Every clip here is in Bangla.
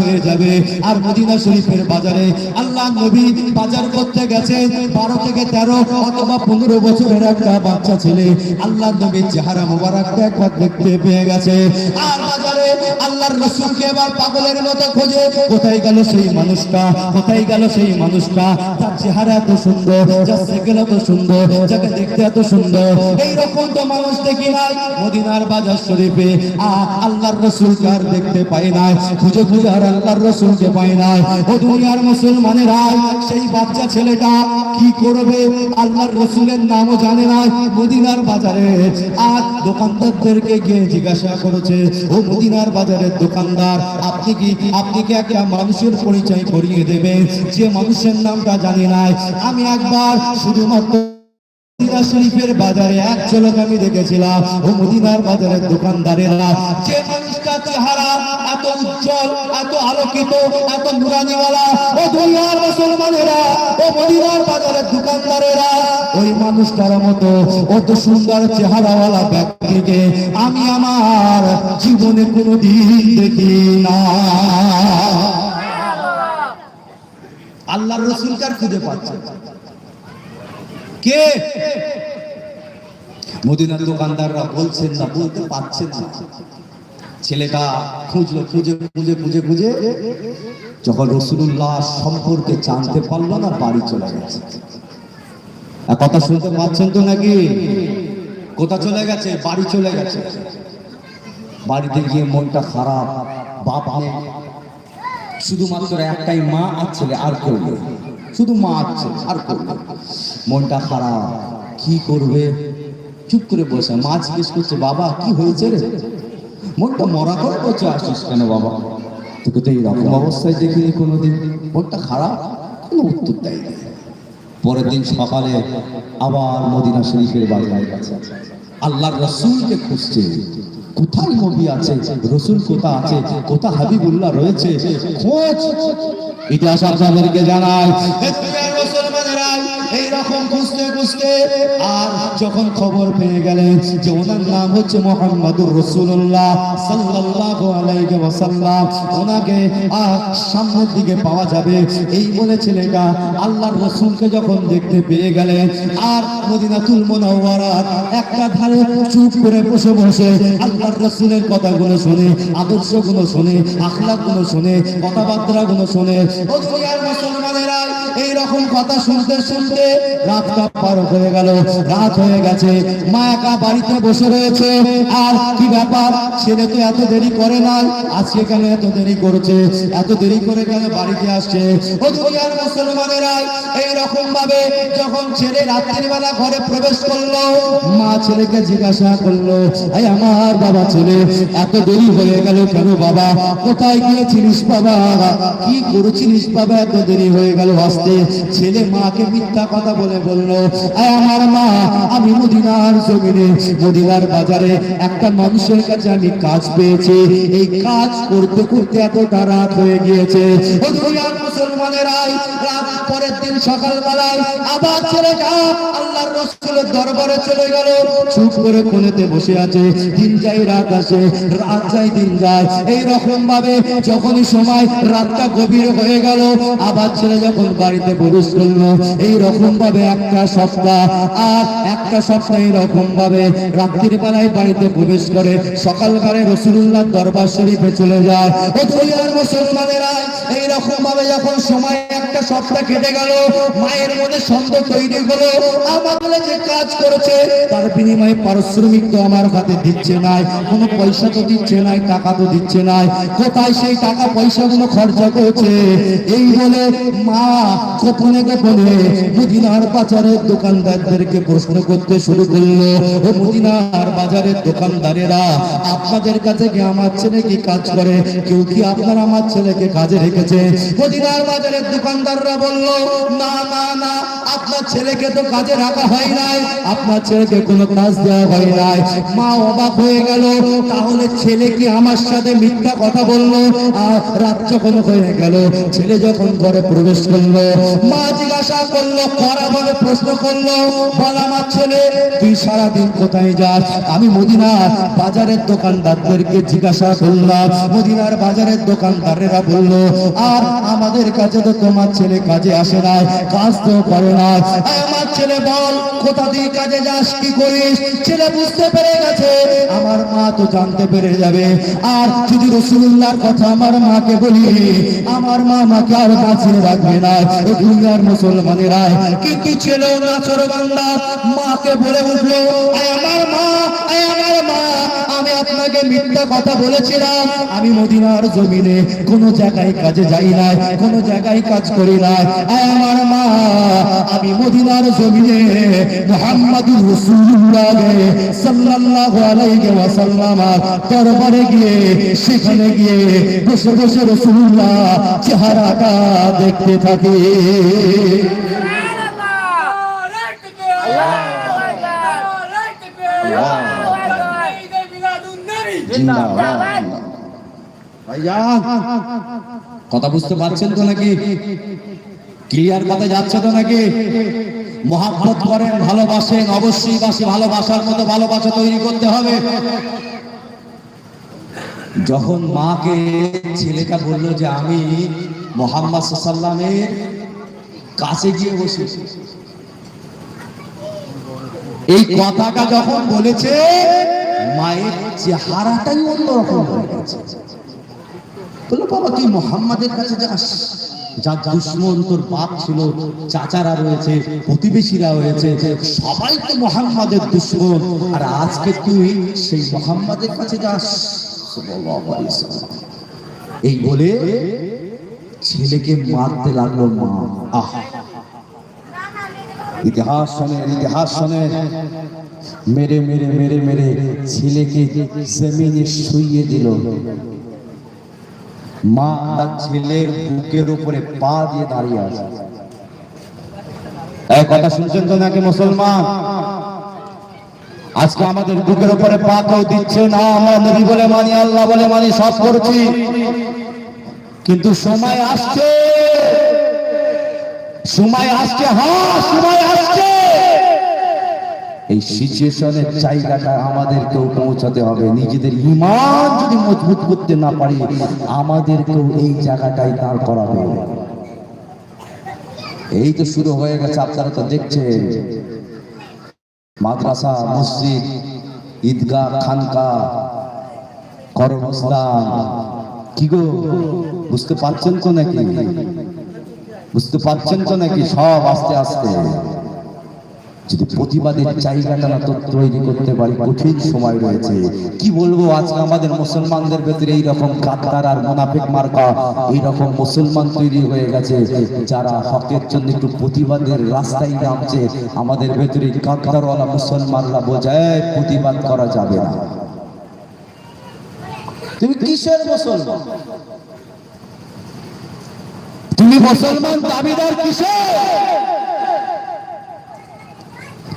হয়ে যাবে। আর মদিনা শরীফের বাজারে আল্লাহ নবী বাজার করতে গেছে, বারো থেকে তেরো অথবা পনেরো বছরের একটা বাচ্চা ছেলে আল্লাহ নবীর চেহারা মোবারকটা একবার দেখতে পেয়ে গেছে। আর বাজারে আল্লাহর রসুলকে এবার পাগলের মতো খোঁজে। কোথায় গেল সেই মানুষটা? কোথায় গেল সেই মানুষটা? তার চেহারা এত সুন্দর যার সেকেল এত সুন্দর, যাকে দেখতে এত সুন্দর। এইরকম তো মানুষ দেখি নাই মদিনার বাজার শরীফে। আ- আল্লাহর রসুলকে আর দেখতে পাই নাই? খুঁজে খুঁজে আর আল্লাহর রসুলকে পাই নাই। ও দুনিয়ার মুসলমানেরা, সেই বাচ্চা ছেলেটা কি করবে? আল্লাহর রসুলের নামও জানে না মদিনার বাজারে। আর দোকানদারদেরকে গিয়ে জিজ্ঞাসা করেছে, ও মদিনার বাজারের দোকানদার, আপনি কি আপনি কি একটা মানুষের পরিচয় করিয়ে দেবেন? যে মানুষের নামটা জানি নাই। আমি একবার শুধুমাত্র শরীফের বাজারে এক ঝলক আমি দেখেছিলাম। মদিনার বাজারের দোকানদারেরা যে মানুষটা চেহারা এত উজ্জ্বল, এত আলোকিত, এত নুরানিওয়ালা, ও মুসলমানেরা, ও মদিনার বাজারের দোকানদারেরা, ওই মানুষটার মতো, অত সুন্দর চেহারাওয়ালা ব্যক্তিকে আমি আমার জীবনে কোনোদিন দেখি না। আল্লাহর রসুলকার খুঁজে পাচ্ছে কে? মদিনার দোকানদাররা বলছেন না, বলতে পারছেন না। ছেলেটা খুঁজলো, খুঁজে খুঁজে খুঁজে খুঁজে, যখন রসুল্লাহ সম্পর্কে জানতে পারল না, বাড়ি চলে গেছে। কথা শুনতে পাচ্ছেন তো নাকি? কোথা চলে গেছে? বাড়ি চলে গেছে। বাড়িতে গিয়ে মনটা খারাপ, বাপ শুধুমাত্র একটাই মা আর ছেলে, আর কেউ শুধু মা আর ছেলে, আর কেউ মনটা খারাপ। কি করবে? চুপ করে বসে মা জিজ্ঞেস করছে বাবা কি হয়েছে রে? মনটা মরা করে বসে আসিস কেন বাবা? তোকে তো এইরকম অবস্থায় দেখিনি কোনোদিন। মনটা খারাপ কোনো উত্তর দেয়নি। পরের দিন সকালে আবার মদিনা শরীফের বাজারে গেছে আল্লাহর রসুলকে খুঁজছে। কোথায় নবী আছে? রসুল কোথা আছে? কোথা হাবিবুল্লাহ রয়েছে? খোঁজ। ইতিহাস আপনাদেরকে জানায়। এইরকম খুঁজতে খুঁজতে আর যখন খবর পেয়ে গেলেন যে ওনার নাম হচ্ছে মোহাম্মদুর রসুল্লাহ সাল্লাল্লাহু আলাইহি ওয়াসাল্লাম ওনাকে আহ, সামনের দিকে পাওয়া যাবে। এই বলে ছেলেটা আল্লাহর রসুলকে যখন দেখতে পেয়ে গেলেন আর মদিনাতুল মুনাওয়ারার একটা ধারে চুপ করে বসে বসে আল্লাহর রসুলের কথাগুলো শুনে আদর্শগুলো শুনে আখলাকগুলো শুনে কথাবার্তাগুলো শুনে ও দুনিয়ার মুসলমানেরা এই রকম কথা শুনতে শুনতে রাতটা পার হয়ে গেল, রাত হয়ে গেছে মা একা বাড়িতে বসে রয়েছে। আর কি ব্যাপার? ছেলে তো এত দেরি করে না আজকে কেন এত দেরি করেছে? এত দেরি করে কেন বাড়িতে আসছে? ও দুনিয়ার মুসলমানেরা এই রকম ভাবে যখন ছেলে রাত্রির বেলা ঘরে প্রবেশ করল, মা ছেলেকে জিজ্ঞাসা করল, এই আমার বাবা ছেলে, এত দেরি হয়ে গেল কেন বাবা? কোথায় গিয়েছিলিস বাবা? কি করেছিলিস বাবা? এত দেরি হয়ে গেল আসতে? ছেলে মাকে মিথ্যা কথা বলে বলল "আয় আমার মা, আমি মদিনার জমিনে, মদিনার বাজারে একটা মানুষের কাছে আমি কাজ পেয়েছি। এই কাজ করতে করতে এতটা রাত হয়ে গিয়েছে। আবার আছে। রাত এই রকম ভাবে যখনই সময়, রাতটা গভীর হয়ে গেল, আবার ছেলে যখন প্রবেশ করল। এই রকম ভাবে একটা সপ্তাহ, আর একটা সপ্তাহ এরকম ভাবে রাত্রির বেলায় বাড়িতে প্রবেশ করে সকালকারে রসুল্লাহ দরবার শরীফে চলে যায়। মুসলমানেরা, এই রকম ভাবে যখন সময় একটা সপ্তাহ কেটে গেল, মায়ের মধ্যে সন্দেহ তৈরি হলো। আমাদের যে কাজ করেছে, তার বিনিময়ে পারিশ্রমিক তো আমার হাতে দিচ্ছে নাই, কোনো পয়সা তো দিচ্ছে নাই, টাকা তো দিচ্ছে নাই। কোথায় সেই টাকা পয়সাগুলো খরচা করেছে? এই বলে মা গোপনে গোপনে মদিনার বাজারের দোকানদারদেরকে প্রশ্ন করতে শুরু করল, ও মদিনার বাজারের দোকানদারেরা, আপনাদের কাছে কি আমার ছেলে কি কাজ করে? কেউ কি আপনার আমার ছেলেকে কাজে রেখেছে? মদিনার বাজারের দোকানদাররা বলল, না না না, আপনার ছেলেকে তো কাজে রাখা হয় নাই, আপনার ছেলেকে কোনো কাজ দেওয়া হয় নাই। মা অবাক হয়ে গেল, তাহলে ছেলে কি আমার সাথে মিথ্যা কথা বলল? আর রাত যখন হয়ে গেল, ছেলে যখন ঘরে প্রবেশ করল মা জিজ্ঞাসা করল করা ভাবে প্রশ্ন করল, বল আমার ছেলে, তুই সারাদিন কোথায় যাস? আমি মদিনার বাজারের দোকানদারদেরকে জিজ্ঞাসা করলাম, মদিনার বাজারের দোকানদারেরা বলল, আর আমাদের কাছে তো তোমার ছেলে কাজে আসে না কাজ তো করে না আমার ছেলে, বল, কোথা দিয়ে কাজে যাস, কি করিস? ছেলে বুঝতে পেরে গেছে, আমার মা তো জানতে পেরে যাবে। আর যদি রসুল্লাহর কথা আমার মাকে বলি, আমার মা মাকে আর বাঁচিয়ে রাখবে না। দুনিয়ার মুসলমানেরা কিন্তু ছেলেও ছিল নাচর বান্দা? মাকে বলে উঠল "আয় আমার মা আপনাকে মিথ্যা কথা বলেছিলাম। আমি মদিনার জমিনে কোনো জায়গায় কাজে যাই না কোনো জায়গায় কাজ করি না আমার মা, আমি মদিনার জমিনে রাসূলুল্লাহ সাল্লাল্লাহু আলাইহি দরবারে গিয়ে, সেখানে গিয়ে বসে বসে রাসূলুল্লাহ চেহারাটা দেখতে থাকি। কথা বুঝতে পারছেন তো নাকি? ক্লিয়ার কথা যাচ্ছে তো নাকি? মহাভারত করেন, ভালোবাসেন, অবশ্যই বাসে ভালোবাসার মতো ভালোবাসা তৈরি করতে হবে। যখন মাকে, ছেলেটা বলল যে আমি মোহাম্মদ সাল্লামের কাছে গিয়ে বসে। এই কথাটা যখন বলেছে মায়ের চেহারাটাই অন্যরকম হয়ে গেছে। বলল বাবা তুই মোহাম্মদের কাছে যাস? যার দুশ্মন তোর বাপ ছিল, চাচারা রয়েছে, প্রতিবেশীরা রয়েছে, সবাই তো মোহাম্মদের দুশ্মন। আর আজকে তুই সেই মোহাম্মদের কাছে যাস। এই বলে ছেলেকে মারতে লাগল মা। আহ। ইতিহাস শোনেন ইতিহাস শোনেন মেরে মেরে মেরে মেরে ছেলেকে জমিনে শুইয়ে দিল। মা তার ছেলের বুকের উপরে পা দিয়ে দাঁড়িয়ে আছে। এই কথা শুনছেন তো নাকি মুসলমান? আজকে আমাদের বুকের উপরে পা কেউ দিচ্ছে না, আমরা নবী বলে মানি, আল্লাহ বলে মানি, সব করছি। কিন্তু সময় আসছে। সময় আসছে হ্যাঁ সময় আসছে। এই সিচুয়েশনের জায়গাটা আমাদেরকেও পৌঁছাতে হবে। নিজেদের ইমান যদি মজবুত করতে না পারি, আমাদেরকেও এই জায়গাটাই দাঁড় করাবে। এই তো শুরু হয়ে গেছে, আপনারা তো দেখছেন। মাদ্রাসা, মসজিদ, ঈদগাহ খানকা কর্মস্থান কি গো, বুঝতে পারছেন তো নাকি? বুঝতে পারছেন তো নাকি? সব আস্তে আস্তে। যদি প্রতিবাদের জায়গাটা না তো তৈরি করতে পারি, কঠিন সময় রয়েছে। কি বলব, আজকে আমাদের মুসলমানদের ভেতরে এইরকম গাদ্দার আর মুনাফিক মার্কা, এইরকম মুসলমান তৈরি হয়ে গেছে, যারা হকের জন্য একটু প্রতিবাদের রাস্তায় নামছে। আমাদের ভেতরে গাদ্দারওয়ালা মুসলমানরা বোঝায়, প্রতিবাদ করা যাবে না। তুমি কিসের মুসলমান? তুমি মুসলমান দাবিদার কিসের?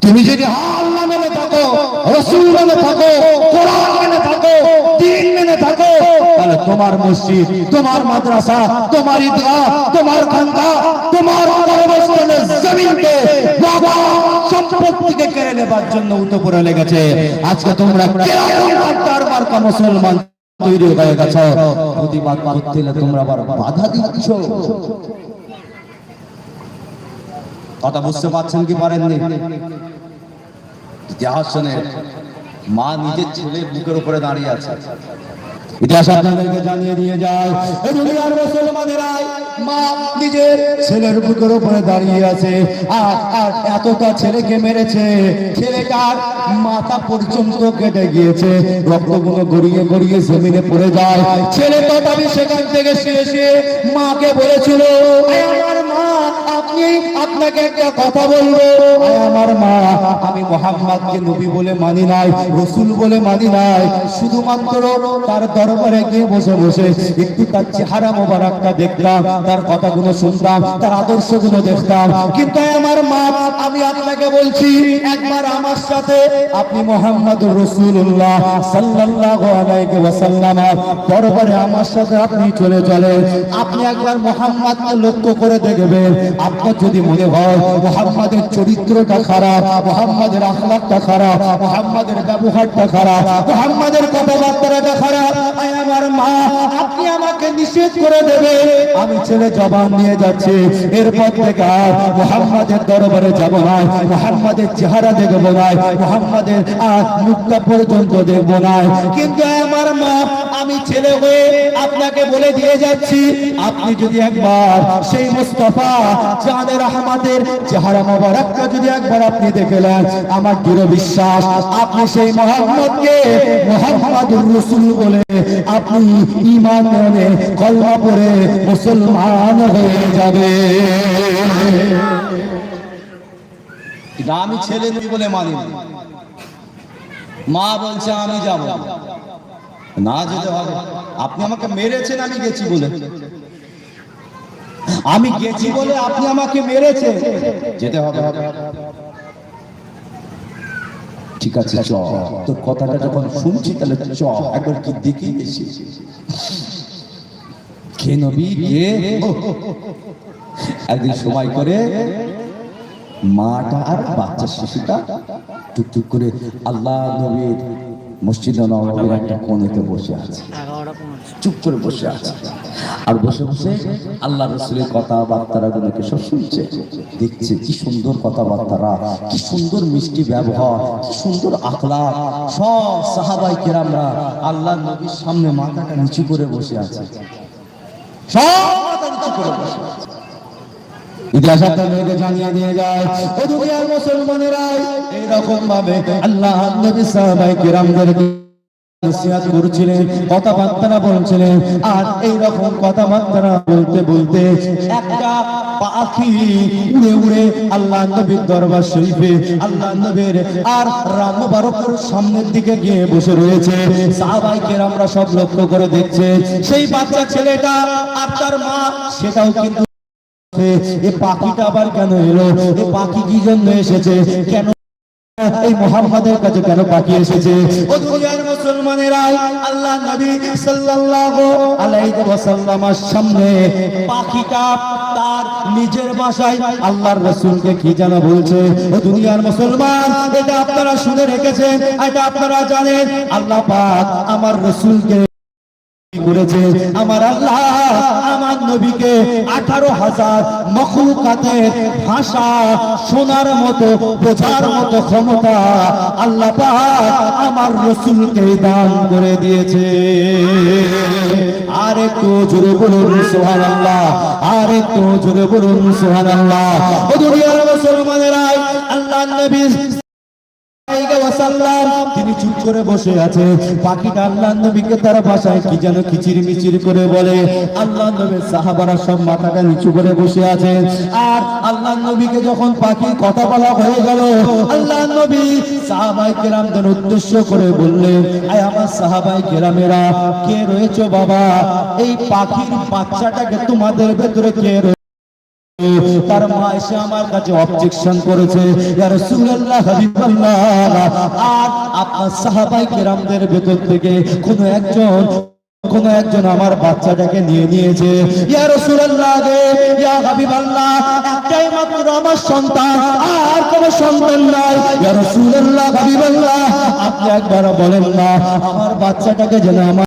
তুমি যদি আল্লাহ মেনে থাকো, রসুল মেনে থাকো, কোরআন মেনে থাকো, দিন মেনে থাকো, তাহলে তোমার মসজিদ, তোমার মাদ্রাসা, তোমার ঈদগাহ, তোমার খানকা তোমার জমিনকে বাবা সম্পত্তিকে কেড়ে নেবার জন্য লেগেছে। আজকে তোমরা মার্কা মুসলমান তৈরি হয়ে প্রতিবাদ করতে তোমরা আবার বাধা দিচ্ছ। কথা বুঝতে পারছেন কি পারেননি? শুনে মা নিজের ছেলের বুকের উপরে দাঁড়িয়ে আছে। ইতিহাস আপনাদেরকে জানিয়ে দিয়ে যায় মা নিজের ছেলের বুকের উপরে দাঁড়িয়ে আছে। আর আর এতটা ছেলেকে মেরেছে, ছেলেটার মাথা পর্যন্ত কেটে গিয়েছে। রক্তগুলো গড়িয়ে গড়িয়ে জমিনে পড়ে যায়। ছেলে তথাপি সেখান থেকে শুয়ে শুয়ে মাকে বলেছিল আমার মা আপনি আপনাকে আমি মোবারকটা দেখতাম কিন্তু আমার মা, আমি আপনাকে বলছি, একবার আমার সাথে আপনি মোহাম্মদ রসুল্লাহ দরবারে আমার সাথে আপনি চলে চলেন। আপনি একবার লক্ষ্য করে দেখবেন আপনার যদি মনে হয় মোহাম্মদের চরিত্রটা খারাপ, মোহাম্মদের আখলাকটা খারাপ, মোহাম্মদের ব্যবহারটা খারাপ, মোহাম্মদের কথাবার্তাটা খারাপ আমার মা আপনি আমাকে নিষেধ করে দেবে। আমি ছেলে জবান নিয়ে যাচ্ছি। এরপর থেকে আর মোহাম্মদের দরবারে যাব না, মোহাম্মদের চেহারা দেখব না, মোহাম্মদের আর মুখটা পর্যন্ত দেখব না। কিন্তু আমার মা, আমি ছেলে হয়ে আপনাকে বলে দিয়ে যাচ্ছি। আপনি যদি একবার সেই মুস্তফা চাঁদের আহমাদের চেহারা মোবারকটা যদি একবার আপনি দেখলেন আমার দৃঢ় বিশ্বাস, আপনি সেই মোহাম্মদকে মোহাম্মদুর রসুল বলে আপনি ইমান মেনে কলমা পড়ে মুসলমান হয়ে যাবে। আমি ছেলে বলে মানি। মা বলছে, আমি যাব। না যেতে হবে। আপনি আমাকে মেরেছেন, আমি গেছি বলে। আমি গেছি বলে আপনি আমাকে মেরেছেন। যেতে হবে। ঠিক আছে চ। তোর কথাটা যখন শুনছি তাহলে চ। একবার কি দেখি কে নবী? কে? একদিন সময় করে মাটা আর বাচ্চা শিশুটা টুকটুক করে আল্লাহ নবীর মসজিদ নবীর একটা কোণেতে বসে আছে। চুপ করে বসে আছে। আর বসে বসে আল্লাহ রসুলের কথাবার্তারা গুলোকে সব শুনছে। দেখছে কি সুন্দর কথাবার্তারা, কি সুন্দর মিষ্টি ব্যবহার, কি সুন্দর আখলা সব সাহাবাই কেরামরা আল্লাহ নবীর সামনে মাথাটা নিচু করে বসে আছে। জানিয়ে দিয়ে যায়, ও দুনিয়ার মুসলমানেরা এইরকম ভাবে আল্লাহ নবী সাহাবায়ে কিরামদেরকে করছিলেন বলছিলেন, আর এই রকম বলতে বলতে একটা পাখি উড়ে উড়ে আল্লাহ নবীর দরবার শরীফে, আল্লাহ নবীর আর রাম সামনের দিকে গিয়ে বসে রয়েছে। কেরামরা সব লক্ষ্য করে দেখছে, সেই বাচ্চা ছেলেটা আর তার মা, সেটাও কিন্তু পাখিটা আবার কেন এলো? পাখি কি জন্য এসেছে? কেন এই মোহাম্মদের কাছে কেন পাখি এসেছে? পাখিটা তার নিজের কি দুনিয়ার মুসলমান আপনারা শুনে রেখেছেন, এটা আপনারা জানেন। আল্লাহ আমার রাসূলকে করেছে। আমার আল্লাহ আমার নবীকে আঠারো হাজার মখলুকাতের ভাষা শোনার মতো, বোঝার মতো ক্ষমতা আল্লাহ আমার রসুলকে দান করে দিয়েছে। আর একটু জোরে বলুন সোহান আল্লাহ আর একটু জোরে বলুন সোহান আল্লাহ মুসলমানেরা আল্লাহ নবী তিনি চুপ করে বসে আছে। পাখিটা আল্লাহ নবীকে তার ভাষায় কি যেন কিচির মিচির করে বলে। আল্লাহ নবীর সাহাবারা সব মাথাটা নিচু করে বসে আছে। আর আল্লাহ নবীকে যখন পাখির কথা বলা হয়ে গেল, আল্লাহ নবী উদ্দেশ্য করে বললেন আমার সাহাবাই কেরামেরা, কে রয়েছে বাবা? এই পাখির বাচ্চাটাকে তোমাদের ভেতরে কে তার মা এসে আমার কাছে অবজেকশন করেছে। আর আপনার সাহাবাই কেরামদের ভেতর থেকে কোন একজন কোন একজন আমার বাচ্চাটাকে নিয়ে নিয়েছে। সন্তান নাই। আপনি একবার বলেন না, আমার বাচ্চাটাকে যেন আমার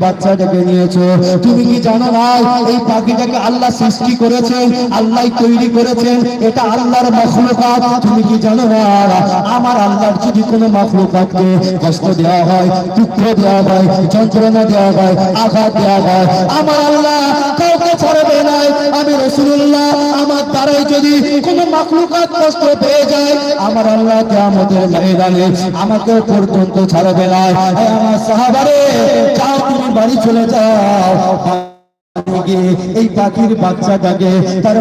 বাচ্চাটাকে নিয়েছো। তুমি কি জানো না এই পাখিটাকে আল্লাহ সৃষ্টি করেছেন, আল্লাহ তৈরি করেছেন, এটা আল্লাহর মখলুকাত। তুমি কি জানো না আমার আল্লাহর যদি কোনো মখলুকাতকে কষ্ট দেওয়া হয়, দুঃখ দেওয়া হয়, যন্ত্রণা দেওয়া হয়, আঘাত দেওয়া হয়, আমার আল্লাহ কাউকে ছাড়বে না। আমি রসুল্লাহ আমার দ্বারাই যদি কোনো মখলুকাত কষ্ট পেয়ে যায়, আমার আল্লাহ কেমতের ময়দানে আমাকে পর্যন্ত ছাড়বে না। আমার সাহাবারে বাড়ি চলে যাও। এই পাখির বাচ্চাটাকে তার